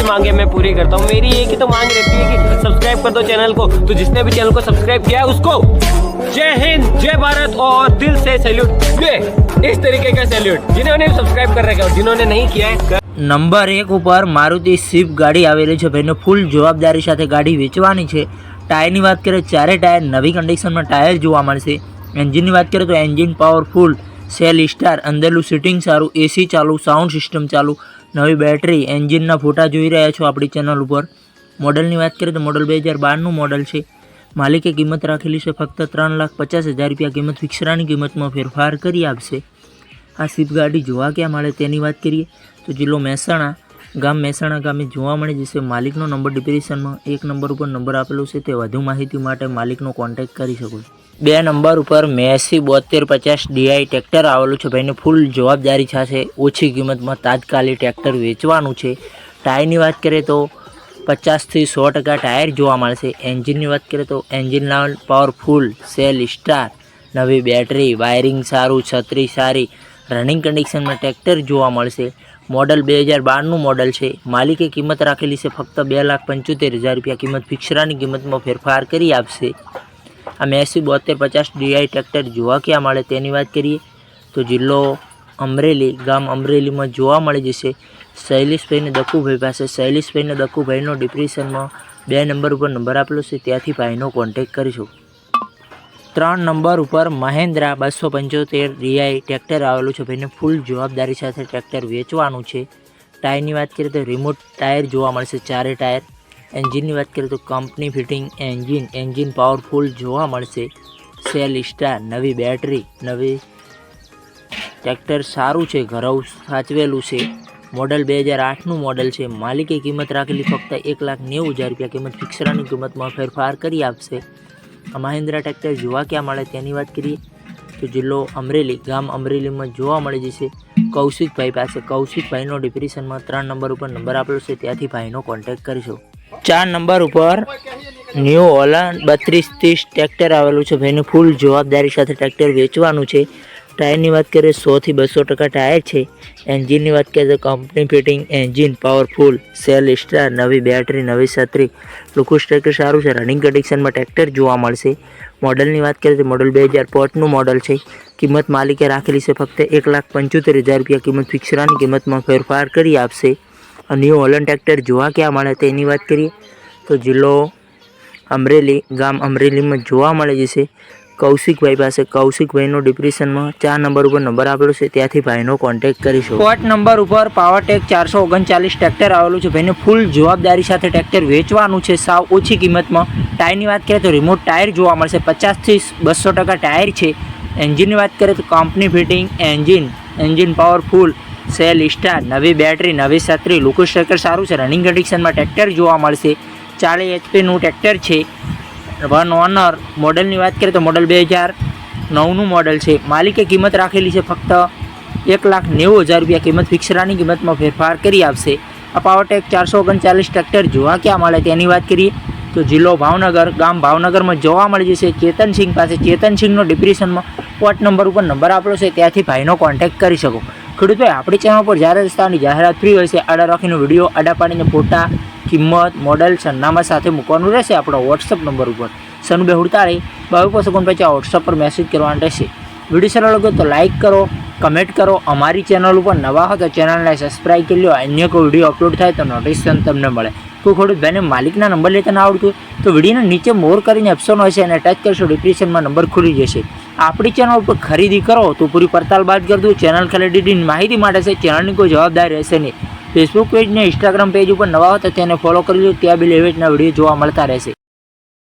सबकी मांगे मैं पूरी करता हूँ मेरी एक ही तो मांग रहती है कि सब्सक्राइब कर दो चैनल को तो जिसने भी चैनल को सब्सक्राइब किया है उसको जय हिंद जय भारत और दिल से सैल्यूट ये इस तरीके का सैल्यूट जिन्होंने सब्सक्राइब कर रखा है और जिन्होंने नहीं किया है નંબર એક ઉપર મારુતિ સ્વિફ્ટ ગાડી આવેલી છે ભાઈને ફૂલ જવાબદારી સાથે ગાડી વેચવાની છે ટાયરની વાત કરીએ ચારે ટાયર નવી કન્ડિશનમાં ટાયર જોવા મળશે એન્જિનની વાત કરીએ તો એન્જિન પાવરફુલ સેલ સ્ટાર અંદરનું સિટિંગ સારું એસી ચાલુ સાઉન્ડ સિસ્ટમ ચાલુ નવી બેટરી એન્જિનના ફોટા જોઈ રહ્યા છો આપણી ચેનલ ઉપર. મોડલની વાત કરીએ તો મોડલ બે હજાર બારનું મોડલ છે. માલિકે કિંમત રાખેલી છે ફક્ત ત્રણ લાખ પચાસ હજાર રૂપિયા. કિંમત ફિક્સરાની કિંમતમાં ફેરફાર કરી આપશે. આ સ્વિફ્ટ ગાડી જોવા ક્યાં મળે તેની વાત કરીએ તો જિલ્લો મહેસાણા, ગામ મહેસાણા ગામે જોવા મળી જશે માલિકનો નંબર ડિપ્રેશનમાં એક નંબર ઉપર નંબર આપેલો છે તે વધુ માહિતી માટે માલિકનો કોન્ટેક્ટ કરી શકો છો. બે નંબર ઉપર મેસી બોતેર પચાસ ડીઆઈ ટ્રેક્ટર આવેલું છે. ભાઈને ફૂલ જવાબદારી છે ઓછી કિંમતમાં તાત્કાલિક ટ્રેક્ટર વેચવાનું છે. ટાયરની વાત કરીએ તો પચાસથી સો ટકા ટાયર જોવા મળશે. એન્જિનની વાત કરીએ તો engine level powerful self start નવી બેટરી વાયરિંગ સારું, છત્રી સારી રનિંગ કન્ડિશનમાં ટ્રેક્ટર જોવા મળશે. મોડલ બે હજાર બારનું મોડલ છે. માલિકે કિંમત રાખેલી છે. ફક્ત બે લાખ પંચોતેર હજાર રૂપિયા કિંમત ફિક્સરાની કિંમતમાં ફેરફાર કરી આપશે. આ મેસી બોતેર પચાસ ડીઆઈ ટ્રેક્ટર જોવા ક્યાં મળે તેની વાત કરીએ તો જિલ્લો અમરેલી, ગામ અમરેલીમાં જોવા મળી જશે. શૈલેષભાઈને દક્કુભાઈ પાસે. શૈલેષભાઈને દક્કુભાઈનો ડિપ્રેશનમાં બે નંબર ઉપર નંબર આપેલો છે. ત્યાંથી ભાઈનો કોન્ટેક કરીશું. ત્રણ નંબર ઉપર મહેન્દ્રા બસો પંચોતેર ડીઆઈ ટ્રેક્ટર આવેલું છે. ભાઈને ફૂલ જવાબદારી સાથે ટ્રેક્ટર વેચવાનું છે. ટાયરની વાત કરીએ તો રિમોટ ટાયર જોવા મળશે. ચારે ટાયર. એન્જિનની વાત કરીએ તો company fitting engine engine powerful જોવા મળશે. સેલ સ્ટાર, નવી બેટરી, નવી ટ્રેક્ટર સારું છે, ઘરવ સાચવેલું છે. મોડલ બે હજાર આઠનું મોડલ છે. માલિકે કિંમત રાખેલી ફક્ત એક લાખ નેવું હજાર રૂપિયા કિંમત ફિક્સરાની કિંમતમાં ફેરફાર કરી આપશે. આ મહિન્દ્રા ટ્રેક્ટર જોવા ક્યાં મળે તેની વાત કરીએ તો જિલ્લો અમરેલી, ગામ અમરેલીમાં જોવા મળી જશે. કૌશિકભાઈ પાસે, કૌશિકભાઈનો ડિપ્રેશનમાં ત્રણ નંબર ઉપર નંબર આપેલો છે. ત્યાંથી ભાઈનો કોન્ટેક્ટ કરીશું. ચાર નંબર ઉપર ન્યૂ હોલન્ડ બત્રીસ ત્રીસ ટ્રેક્ટર આવેલું છે. ભાઈને ફૂલ જવાબદારી સાથે ટ્રેક્ટર વેચવાનું છે. ટાયરની વાત કરીએ, સોથી બસો ટકા ટાયર છે. એન્જિનની વાત કરીએ તો company fitting engine powerful self start નવી બેટરી નવી છત્રી. લુકુસ ટ્રેક્ટર સારું છે. રનિંગ કન્ડિશનમાં ટ્રેક્ટર જોવા મળશે. મોડલની વાત કરીએ તો મોડલ બે હજાર પોચનું મોડલ છે. કિંમત માલિકે રાખેલી છે. ફક્ત એક લાખ પંચોતેર હજાર રૂપિયા કિંમત ફિક્સરાની કિંમતમાં ફેરફાર કરી આપશે. ન્યૂ હોલન્ડ ટ્રેક્ટર જોવા ક્યાં મળે તેની વાત કરીએ તો જિલ્લો અમરેલી, ગામ અમરેલીમાં જોવા મળે જશે કૌશિકભાઈ પાસે. કૌશિકભાઈનો ડિપ્રેશનમાં ચાર નંબર ઉપર નંબર આપેલો છે. ત્યાંથી ભાઈનો કોન્ટેક્ટ કરીશું. કોટ નંબર ઉપર પાવરટેક ચારસો ઓગણચાલીસ ટ્રેક્ટર આવેલું છે. ભાઈને ફૂલ જવાબદારી સાથે ટ્રેક્ટર વેચવાનું છે. સાવ ઓછી કિંમતમાં. ટાયરની વાત કરીએ તો રિમોટ ટાયર જોવા મળશે. પચાસથી બસો ટકા ટાયર છે. એન્જિનની વાત કરીએ તો company fitting engine engine powerful self start નવી બેટરી, નવી છત્રી, લુકુ ટ્રેક્ટર સારું છે. રનિંગ કન્ડિશનમાં ટ્રેક્ટર જોવા મળશે. ચાલીસ એચપીનું ટ્રેક્ટર છે. વન ઓનર મોડલની વાત કરીએ તો મોડલ બે હજાર નવનું મોડલ છે. માલિકે કિંમત રાખેલી છે ફક્ત એક લાખ નેવું હજાર રૂપિયા. કિંમત ફિક્સરાની કિંમતમાં ફેરફાર કરી આપશે. આ પાવરટેક ચારસો ઓગણચાલીસ ટ્રેક્ટર જોવા ક્યાં મળે તેની વાત કરીએ તો જિલ્લો ભાવનગર, ગામ ભાવનગરમાં જોવા મળી જશે. ચેતનસિંહ પાસે ચેતનસિંહનો ડિપ્રેશનમાં વોટ નંબર ઉપર નંબર આપેલો છે. ત્યાંથી ભાઈનો કોન્ટેક્ટ કરી શકો. ખેડૂતભાઈ આપણી ચેનલ પર જ્યારે રસ્તાની જાહેરાત ફ્રી હોય છે, આડા રાખીને વીડિયો, આડા પાડીને ફોટા, કિંમત, મોડલ સરનામા સાથે મૂકવાનું રહેશે આપણો વોટ્સઅપ નંબર ઉપર. સન બે હુડતાળી, બાવીસ પછી વોટ્સઅપ પર મેસેજ કરવાનો રહેશે. વીડિયો સારો લાગ્યો તો લાઇક કરો કમેન્ટ કરો, અમારી ચેનલ ઉપર નવા હો તો ચેનલને સબસ્ક્રાઈબ કરી લો અન્ય કોઈ વીડિયો અપલોડ થાય તો નોટિફિકેશન તમને મળે. કોઈ ખેડૂત ભાઈને માલિકના નંબર લેતા ના આવડતું તો વિડીયોના નીચે મોર કરીને ઓપ્શન હોય છે અને ટચ કરશો ડિસ્ક્રિપ્શનમાં નંબર ખુલી જશે. આપણી ચેનલ ઉપર ખરીદી કરો, તો પૂરી પડતાલ બાદ કરી દઉં. ચેનલ ખરીદીની માહિતી માટે છે ચેનલની કોઈ જવાબદારી રહેશે નહીં. ફેસબુક પેજ ને ઇન્સ્ટાગ્રામ પેજ ઉપર નવા હતા તેને ફોલો કરી લો, ત્યાં બી લેવેટના વીડિયો જોવા મળતા રહેશે.